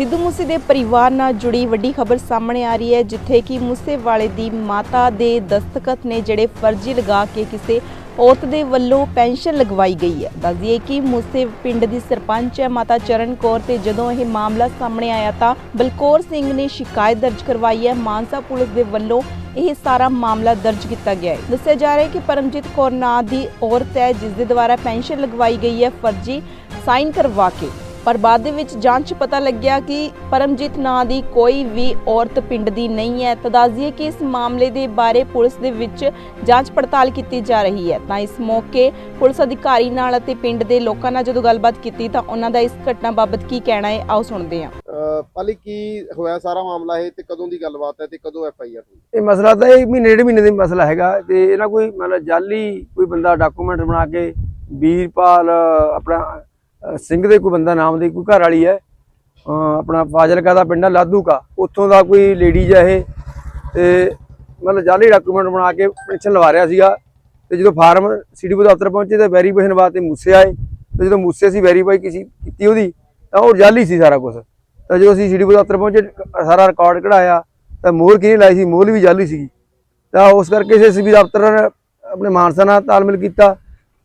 ਸਿੱਧੂ ਮੂਸੇ ਦੇ ਪਰਿਵਾਰ ਨਾਲ ਜੁੜੀ ਵੱਡੀ ਖਬਰ ਸਾਹਮਣੇ ਆ ਰਹੀ ਹੈ, ਜਿੱਥੇ ਕਿ ਮੂਸੇ ਵਾਲੇ ਦੀ ਮਾਤਾ ਦੇ ਦਸਤਖਤ ਨੇ ਜਿਹੜੇ ਫਰਜ਼ੀ ਲਗਾ ਕੇ ਕਿਸੇ ਔਰਤ ਦੇ ਵੱਲੋਂ ਪੈਨਸ਼ਨ ਲਗਵਾਈ ਗਈ ਹੈ। ਦੱਸ ਦਈਏ ਕਿ ਮੂਸੇ ਪਿੰਡ ਦੀ ਸਰਪੰਚ ਹੈ ਮਾਤਾ ਚਰਨ ਕੌਰ ਤੇ ਜਦੋਂ ਇਹ ਮਾਮਲਾ ਸਾਹਮਣੇ ਆਇਆ ਤਾਂ ਬਲਕੌਰ ਸਿੰਘ ਨੇ ਸ਼ਿਕਾਇਤ ਦਰਜ ਕਰਵਾਈ ਹੈ। ਮਾਨਸਾ ਪੁਲਿਸ ਦੇ ਵੱਲੋਂ ਇਹ ਸਾਰਾ ਮਾਮਲਾ ਦਰਜ ਕੀਤਾ ਗਿਆ ਹੈ। ਦੱਸਿਆ ਜਾ ਰਿਹਾ ਹੈ ਕਿ ਪਰਮਜੀਤ ਕੌਰ ਨਾਂ ਦੀ ਔਰਤ ਹੈ, ਜਿਸ ਦੇ ਦੁਆਰਾ ਪੈਨਸ਼ਨ ਲਗਵਾਈ ਗਈ ਹੈ, ਫਰਜ਼ੀ ਸਾਈਨ ਕਰਵਾ ਕੇ। ਪਰ ਬਾਅਦ ਦੇ ਵਿੱਚ ਜਾਂਚ ਪਤਾ ਲੱਗਿਆ ਕਿ ਪਰਮਜੀਤ ਨਾਂ ਦੀ ਕੋਈ ਵੀ ਔਰਤ ਪਿੰਡ ਦੀ ਨਹੀਂ ਹੈ। ਤਾਂ ਦੱਸ ਦਈਏ ਕਿ ਇਸ ਮਾਮਲੇ ਦੇ ਬਾਰੇ ਪੁਲਿਸ ਦੇ ਵਿੱਚ ਜਾਂਚ ਪੜਤਾਲ ਕੀਤੀ ਜਾ ਰਹੀ ਹੈ। ਤਾਂ ਇਸ ਮੌਕੇ ਪੁਲਿਸ ਅਧਿਕਾਰੀ ਨਾਲ ਅਤੇ ਪਿੰਡ ਦੇ ਲੋਕਾਂ ਨਾਲ ਜਦੋਂ ਗੱਲਬਾਤ ਕੀਤੀ ਤਾਂ ਉਹਨਾਂ ਦਾ ਇਸ ਘਟਨਾ ਬਾਬਤ ਕੀ ਕਹਿਣਾ ਹੈ ਆਓ ਸੁਣਦੇ ਹਾਂ। ਪਾਲੀ ਕੀ ਹੋਇਆ ਸਾਰਾ ਮਾਮਲਾ ਇਹ ਤੇ ਕਦੋਂ ਦੀ ਗੱਲਬਾਤ ਹੈ ਤੇ ਕਦੋਂ ਐਫ ਆਈ ਆਰ ਹੋਈ? ਇਹ ਮਸਲਾ ਤਾਂ ਇਹ ਮਹੀਨੇ ਡੇਢ ਮਹੀਨੇ ਦਾ ਮਸਲਾ ਹੈਗਾ ਤੇ ਇਹਨਾਂ ਕੋਈ ਮਤਲਬ ਜਾਲੀ ਕੋਈ ਬੰਦਾ ਡਾਕੂਮੈਂਟ ਬਣਾ ਕੇ ਵੀਰਪਾਲ ਆਪਣਾ ਸਿੰਘ ਦੇ ਕੋਈ ਬੰਦਾ, ਨਾਮ ਦੀ ਕੋਈ ਘਰ ਵਾਲੀ ਹੈ ਆਪਣਾ ਫਾਜ਼ਿਲਕਾ ਦਾ ਪਿੰਡ ਹੈ, ਲਾਧੂ ਕਾ। ਉੱਥੋਂ ਦਾ ਕੋਈ ਲੇਡੀਜ਼ ਹੈ ਇਹ। ਤੇ ਮਤਲਬ ਜਾਲੀ ਡਾਕੂਮੈਂਟ ਬਣਾ ਕੇ ਪੈਨਸ਼ਨ ਲਵਾ ਰਿਹਾ ਸੀਗਾ। ਤੇ ਜਦੋਂ ਫਾਰਮ ਸੀਡੀਓ ਦਫ਼ਤਰ ਪਹੁੰਚੇ ਤਾਂ ਵੈਰੀਫਿਕੇਸ਼ਨ ਵਾਸਤੇ ਮੂਸੇ ਆਏ। ਤੇ ਜਦੋਂ ਮੂਸੇ ਅਸੀਂ ਵੈਰੀਫਾਈ ਕੀਤੀ ਕੀਤੀ ਉਹਦੀ, ਤਾਂ ਉਹ ਜਾਲੀ ਸੀ ਸਾਰਾ ਕੁਝ ਤਾਂ ਜਦੋਂ ਅਸੀਂ ਸੀਡੀਓ ਦਫ਼ਤਰ ਪਹੁੰਚੇ, ਸਾਰਾ ਰਿਕਾਰਡ ਕਢਾਇਆ, ਤਾਂ ਮੋਹਰ ਕਿਹਨੇ ਲਾਈ ਸੀ? ਮੋਹਰ ਵੀ ਜਾਲੀ ਸੀਗੀ। ਤਾਂ ਉਸ ਕਰਕੇ ਅਸੀਂ ਐਸਬੀ ਦਫ਼ਤਰ ਨੇ ਆਪਣੇ ਮਾਨਸਾ ਨਾਲ ਤਾਲਮੇਲ ਕੀਤਾ।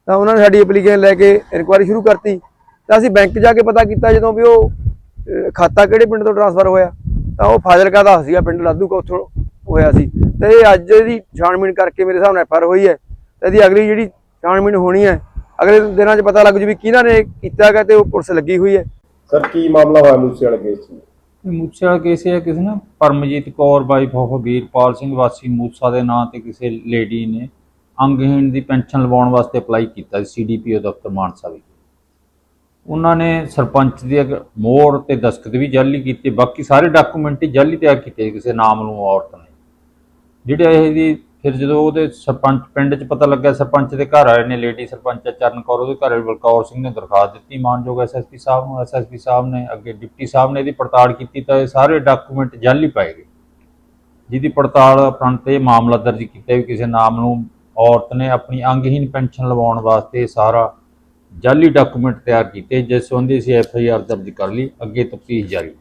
ਤਾਂ ਉਹਨਾਂ ਨੇ ਸਾਡੀ ਐਪਲੀਕੇਸ਼ਨ ਲੈ ਕੇ ਇਨਕੁਆਇਰੀ ਸ਼ੁਰੂ ਕਰਤੀ। ਤਾਂ ਅਸੀਂ ਬੈਂਕ ਜਾ ਕੇ ਪਤਾ ਕੀਤਾ ਜਦੋਂ ਵੀ ਉਹ ਖਾਤਾ ਕਿਹੜੇ ਪਿੰਡ ਤੋਂ ਟ੍ਰਾਂਸਫਰ ਹੋਇਆ ਤਾਂ ਉਹ ਫਾਜ਼ਿਲਕਾ ਦਾ ਸੀਗਾ ਪਿੰਡ ਲਾਧੂ ਕਾ ਉੱਥੋਂ ਹੋਇਆ ਸੀ। ਤੇ ਇਹ ਅੱਜ ਇਹਦੀ ਛਾਣਬੀਣ ਕਰਕੇ ਮੇਰੇ ਹਿਸਾਬ ਨਾਲ ਐਫਆਰ ਹੋਈ ਹੈ। ਤੇ ਇਹਦੀ ਅਗਲੀ ਜਿਹੜੀ ਛਾਣਬੀਣ ਹੋਣੀ ਹੈ ਅਗਲੇ ਦਿਨਾਂ 'ਚ ਪਤਾ ਲੱਗ ਜੂ ਵੀ ਕਿਹਨਾਂ ਨੇ ਕੀਤਾ ਹੈਗਾ ਤੇ ਉਹ ਪੁਲਿਸ ਲੱਗੀ ਹੋਈ ਹੈ। ਸਰ ਕੀ ਮਾਮਲਾ ਹੋਇਆ ਮੂਸੇ ਵਾਲੇ ਕੇਸ 'ਚ? ਇਹ ਮੂਸੇ ਵਾਲਾ ਕੇਸ ਇਹ ਹੈ ਕਿਸੇ ਨਾ ਪਰਮਜੀਤ ਕੌਰ ਵਾਈਫ ਆਫ ਵੀਰਪਾਲ ਸਿੰਘ ਵਾਸੀ ਮੂਸਾ ਦੇ ਨਾਂ ਤੇ ਕਿਸੇ ਲੇਡੀ ਨੇ ਅੰਗਹੀਣ ਦੀ ਪੈਨਸ਼ਨ ਲਵਾਉਣ ਵਾਸਤੇ ਅਪਲਾਈ ਕੀਤਾ ਸੀ ਸੀਡੀਪੀਓ ਦਫ਼ਤਰ ਮਾਨਸਾ ਵਿਖੇ। ਉਹਨਾਂ ਨੇ ਸਰਪੰਚ ਦੀ ਅਗ- ਮੋਹਰ ਤੇ ਦਸਤਖਤ ਵੀ ਜਾਲੀ ਕੀਤੇ, ਬਾਕੀ ਸਾਰੇ ਡਾਕੂਮੈਂਟ ਹੀ ਜਾਲੀ ਤਿਆਰ ਕੀਤੇ ਕਿਸੇ ਨਾਮ ਨੂੰ ਔਰਤ ਨੇ। ਜਿਹੜੇ ਇਹਦੀ ਫਿਰ ਜਦੋਂ ਉਹਦੇ ਸਰਪੰਚ ਪਿੰਡ 'ਚ ਪਤਾ ਲੱਗਿਆ, ਸਰਪੰਚ ਦੇ ਘਰ ਆਏ ਨੇ ਲੇਡੀ ਸਰਪੰਚ ਹੈ ਚਰਨ ਕੌਰ, ਉਹਦੇ ਘਰ ਬਲਕੌਰ ਸਿੰਘ ਨੇ ਦਰਖਾਸਤ ਦਿੱਤੀ, ਮਾਨਯੋਗ ਐਸਐਸਪੀ ਸਾਹਿਬ ਨੂੰ ਐਸਐਸਪੀ ਸਾਹਿਬ ਨੇ, ਅੱਗੇ ਡਿਪਟੀ ਸਾਹਿਬ ਨੇ ਇਹਦੀ ਪੜਤਾਲ ਕੀਤੀ ਤਾਂ ਇਹ ਸਾਰੇ ਡਾਕੂਮੈਂਟ ਜਾਲੀ ਪਾਏ ਗਏ। ਜਿਹਦੀ ਪੜਤਾਲ ਉਪਰੰਤ ਇਹ ਮਾਮਲਾ ਦਰਜ ਕੀਤਾ ਵੀ ਕਿਸੇ ਨਾਮ ਨੂੰ ਔਰਤ ਨੇ ਆਪਣੀ ਅੰਗਹੀਨ ਪੈਨਸ਼ਨ ਲਵਾਉਣ ਵਾਸਤੇ ਸਾਰਾ ਜਾਲੀ ਡਾਕੂਮੈਂਟ ਤਿਆਰ ਕੀਤੇ, ਜਿਸ ਸੰਬੰਧੀ ਅਸੀਂ ਐਫ ਆਈ ਆਰ ਦਰਜ ਕਰ ਲਈ, ਅੱਗੇ ਤਫਤੀਸ਼ ਜਾਰੀ।